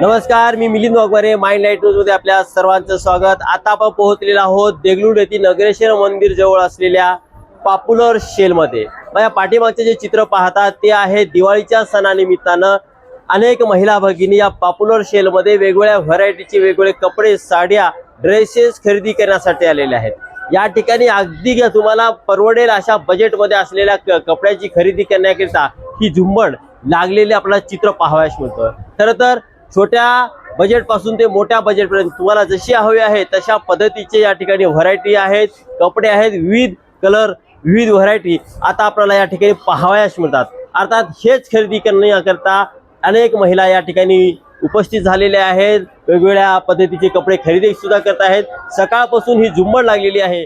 नमस्कार मी Milind Waghmare mind light न्यूजमध्ये आपल्या सर्वांचं स्वागत. आता आपण पोहोचलेलो आहोत देगलूर येथील नगरेश्वर मंदिर जवळ असलेल्या पॉप्युलर शेल मध्ये माझ्या पाठीमागचे जे चित्र पाहतात ते आहे दिवाळीच्या सणानिमित्तानं अनेक महिला भगिनी या पॉप्युलर शेल मध्ये वेगवेगळ्या व्हरायटीचे वेगवेगळे कपडे साड्या ड्रेसेस खरेदी करण्यासाठी आलेले आहेत. या ठिकाणी अगदी घ्या तुम्हाला परवडेल अशा बजेटमध्ये असलेल्या कपड्याची खरेदी करण्याकरिता ही झुंबड लागलेले आपल्याला चित्र पाहावयास मिळतं. खरं तर छोट्या बजेटपासून ते मोठ्या बजेटपर्यंत तुम्हाला जशी हवी आहे तशा पद्धतीचे या ठिकाणी व्हरायटी आहेत कपडे आहेत विविध कलर विविध व्हरायटी आता आपल्याला या ठिकाणी पाहावयास मिळतात. अर्थात हेच खरेदी करण्याकरता अनेक महिला या ठिकाणी उपस्थित झालेल्या आहेत. वेगवेगळ्या पद्धतीचे कपडे खरेदी सुद्धा करत आहेत. सकाळपासून ही झुंबड लागलेली आहे.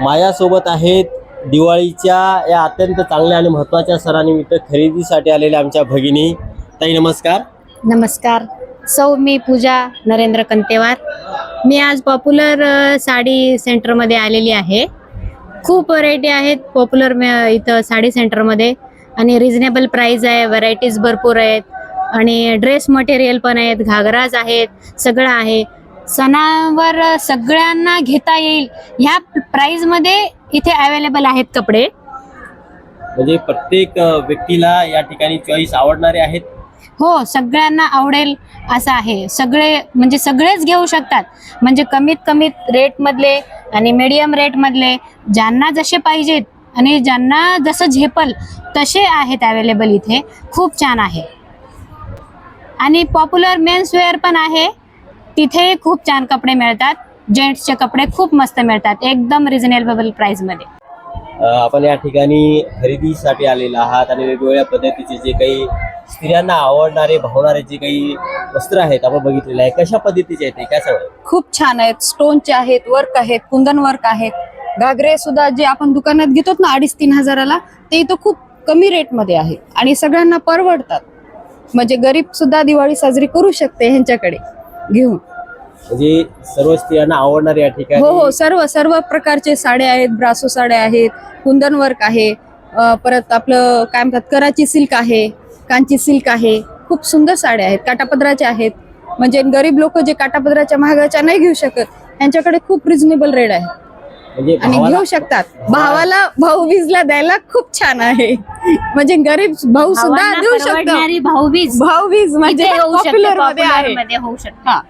माझ्यासोबत आहेत दिवाळीच्या या अत्यंत चांगल्या आणि महत्त्वाच्या सणानिमित्त खरेदीसाठी आलेल्या आमच्या भगिनी. ताई नमस्कार. नमस्कार. सौ मी पूजा नरेंद्र कंतेवार. मी आज पॉप्युलर साडी सेंटरमध्ये आलेली आहे. खूप व्हरायटी आहेत पॉप्युलर इथं साडी सेंटरमध्ये. आणि रिजनेबल प्राईज आहे व्हरायटीज भरपूर आहेत. आणि ड्रेस मटेरियल पण आहेत घागराज आहेत सगळं आहे. सणावर सगळ्यांना घेता येईल. ह्या प्राईजमध्ये इथे अवेलेबल आहेत कपडे. म्हणजे प्रत्येक व्यक्तीला या ठिकाणी चॉईस आवडणारे आहेत? हो सगळ्यांना आवडेल असं आहे. सगळे म्हणजे सगळेच घेऊ शकतात. म्हणजे कमीत कमीत रेटमधले आणि मीडियम रेटमधले ज्यांना जसे पाहिजेत आणि ज्यांना जसं झेपल तसे आहेत अवेलेबल इथे. खूप छान आहे. आणि पॉप्युलर मेन्स वेअर पण आहे. तिथे खूप छान कपडे मिळतात. जेंट्सचे कपडे खूप मस्त मिळतात एकदम रिझनेबल प्राईसमध्ये अ, आपण या ठिकाणी खरेदीसाठी आलेला आहात आणि वेगवेगळ्या पद्धतीचे जे काही स्त्रियांना आवडणारे भावणारे जे काही वस्त्र आहेत आपण बघितलेले आहे. कशा पद्धतीचे आहेत ते? काय सांगा खूप छान आहेत. स्टोनचे आहेत वर्क आहेत कुंदन वर्क आहेत. घागरे सुद्धा जे आपण दुकानात घेतो ना अडीच तीन हजाराला ते इथं खूप कमी रेटमध्ये आहे. आणि सगळ्यांना परवडतात. म्हणजे गरीब सुद्धा दिवाळी साजरी करू शकते ह्यांच्याकडे घेऊन. म्हणजे सर्व स्त्रियांना आवडणारे या ठिकाणी? हो हो सर्व सर्व प्रकारचे साड्या आहेत ब्रासो साड्या आहेत कुंदन वर्क आहे अं, परत आपलं काय म्हणतात कराची सिल्क आहे कांची सिल्क आहे खूप सुंदर साड्या आहेत काटापदराच्या आहेत. म्हणजे गरीब लोक जे काटापदराच्या महागाच्या नाही घेऊ शकत त्यांच्याकडे खूप रिझनेबल रेट आहे. म्हणजे आणि भावाला- घेऊ शकतात. भावाला भाऊबीजला द्यायला खूप छान आहे. म्हणजे गरीब भाऊ सुद्धा भावांना देऊ शकतो. परवडणारी भाऊबीज म्हणजे इथे होऊ शकते popular मध्ये popular आहे. मध्ये होऊ शकते. हा.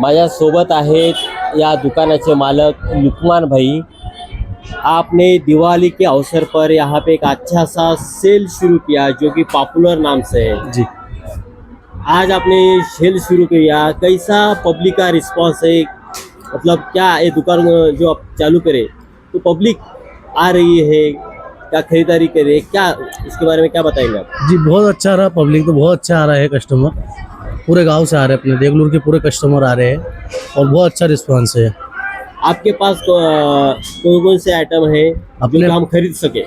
माझ्या सोबत आहेत या दुकानाचे मालक लुकमान भाई. आपने दिवाली के अवसर पर यहाँ पे एक अच्छा सा सेल शुरू किया जो कि पॉपुलर नाम से है। जी। आज आपने सेल शुरू किया। कैसा पब्लिक का रिस्पांस है? मतलब क्या ये दुकान जो आप चालू करे तो पब्लिक आ रही है क्या खरीदारी करे क्या इसके बारे में क्या बताएँगे आप? जी बहुत अच्छा रहा पब्लिक तो बहुत अच्छा आ रहा है कस्टमर पूरे गाँव से आ रहे हैं अपने देगलूर के पूरे कस्टमर आ रहे हैं और बहुत अच्छा रिस्पांस है। आपके पास कौन कौन से आइटम है अपने- हम खरीद सके?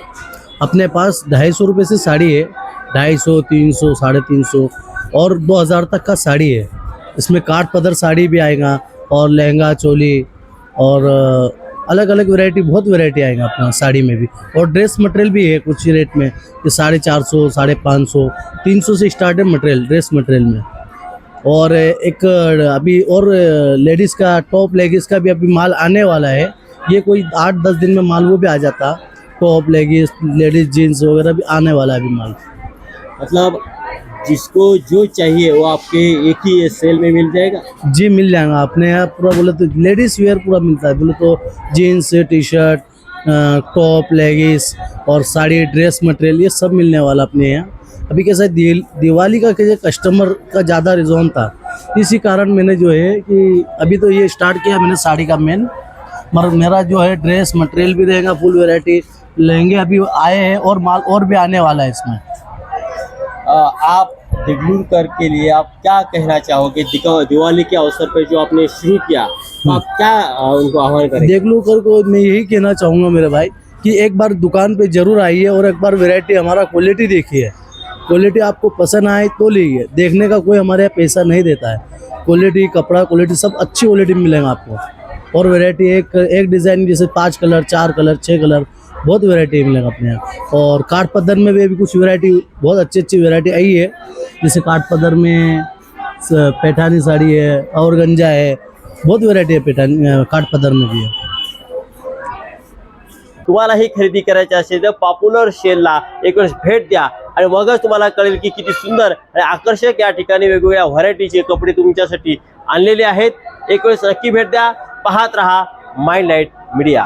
अपने पास ढाई सौ रुपये से साड़ी है ढाई सौ तीन सौ साढ़े तीन सौ और दो हज़ार तक का साड़ी है। इसमें काट पदर साड़ी भी आएगा और लहंगा चोली और अलग अलग वैरायटी बहुत वैरायटी आएगा अपना साड़ी में भी। और ड्रेस मटेरियल भी है कुछ रेट में कि साढ़े चार सौ साढ़े पाँच सौ तीन सौ से स्टार्ट है मटेरियल ड्रेस मटेरियल में। और एक अभी और लेडीज़ का टॉप लेगीज का भी अभी माल आने वाला है। ये कोई आठ दस दिन में माल वो भी आ जाता। टॉप लेगीज लेडीज़ जीन्स वगैरह भी आने वाला है अभी माल। मतलब जिसको जो चाहिए वो आपके एक ही सेल में मिल जाएगा? जी मिल जाएगा। आपने यहाँ पूरा बोले तो लेडीज़ वेयर पूरा मिलता है। बोले तो jeans T shirt top leggings और साड़ी ड्रेस मटेरियल ये सब मिलने वाला अपने यहाँ। अभी कैसा है दिवाली का कैसे कस्टमर का ज़्यादा रिजॉन था। इसी कारण मैंने जो है कि अभी तो ये स्टार्ट किया मैंने साड़ी का मेन मगर मेरा जो है ड्रेस मटेरियल भी रहेगा फुल वेराइटी लहंगे अभी आए हैं और माल और भी आने वाला है इसमें। अ, आप दिगलूर कर के लिए आप क्या कहना चाहोगे? दिवाली के अवसर पर जो आपने शुरू किया तो आप क्या उनको आह्वान लो कर को मैं यही कहना चाहूँगा मेरे भाई कि एक बार दुकान पे ज़रूर आइए और एक बार वैरायटी हमारा क्वालिटी देखिए। क्वालिटी आपको पसंद आए तो लीजिए। देखने का कोई हमारे यहाँ पैसा नहीं देता है। क्वालिटी कपड़ा क्वालिटी सब अच्छी क्वालिटी में मिलेगा आपको। और वैरायटी एक एक डिज़ाइन जैसे पाँच कलर चार कलर छः कलर बहुत वैरायटी मिलेगा अपने यहाँ। और काट पत्थर में भी अभी कुछ वैरायटी बहुत अच्छी अच्छी वैरायटी आई है। जैसे काट पत्थर में पैठानी साड़ी है और गंजा है बहुत व्हरायटी आहे पेठा काठपदरमध्ये तुम्हालाही खरेदी करायची असेल तर पॉप्युलर शेलला एक वेळेस भेट द्या आणि मगच तुम्हाला कळेल की किती सुंदर आणि आकर्षक या ठिकाणी वेगवेगळ्या व्हरायटीचे कपडे तुमच्यासाठी आणलेले आहेत. एक वेळेस नक्की भेट द्या. पाहत रहा माइंड लाइट मीडिया